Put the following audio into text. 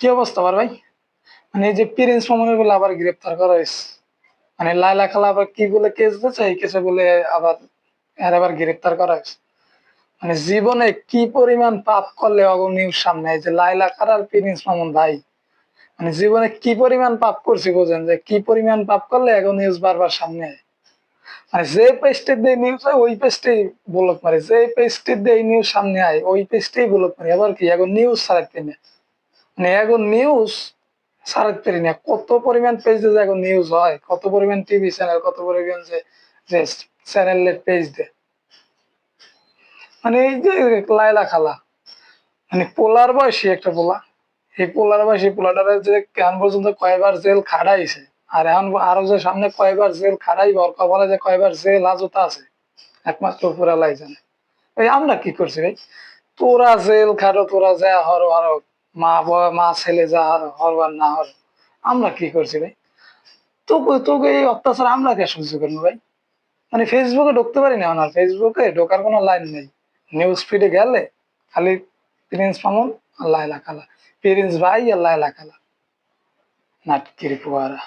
কি অবস্থা আবার ভাই? মানে এই যে প্রিন্স মামুনের বলে আবার গ্রেপ্তার করা হয়েছে। মানে লাইলা খালা আবার কি বলে কেস দিয়েছে? এই কেসে বলে আবার, এর আবার গ্রেপ্তার করা হয়েছে। মানে জীবনে কি পরিমাণ পাপ করলে অগম নিউজ সামনে যে লাইলা খালা আর প্রিন্স মামুন ভাই মানে জীবনে কি পরিমাণ পাপ করছি বোঝেন? যে কি পরিমাণ পাপ করলে এখন নিউজ বারবার সামনে মানে যে পেজটি দিয়ে নিউজ হয়, ওই পেজটাই ব্লক মারে। যে পেজটি দিয়ে নিউজ সামনে আয়, ওই পেজটাই ব্লক মারে। আবার কি? এখন নিউজ ছাড়াতে না এখন নিউজ না কত পরিমাণ পেজ দিয়ে এখন নিউজ হয়? কত পরিমাণ টিভি চ্যানেল কত পরিমাণ যে পেজ দেয়? মানে এই যে লাইলা খালা। মানে পোলার বয়সী একটা পোলা। এই পোলার বয়সী পোলাটারে যে কেন পর্যন্ত কয়বার জেল খাড়াইছে, আর এখন আরও যে সামনে কয়বার জেল খাড়াইবে, ওর কপালে যে কয়বার জেল হাজতা আছে, একমাত্র পুরা লাই জানে। আমরা কি করছি ভাই? তোরা জেল খাটো তোরা যা হর হর। মা মা, ছেলে যা হরবার না হর, আমরা কি করছি ভাই? তোকে তোকে এই অত্যাচার আমরা কে সহ্য করব ভাই? মানে ফেসবুকে ঢুকতে পারি না ওনার ফেসবুকে ঢোকার কোনো লাইন নেই। নিউজ ফিডে গেলে খালি প্রিন্স মামুন আল্লাহ লাইলা খালা প্রিন্স ভাই আল্লাহ লাইলা খালা নাটকির পুয়ারা।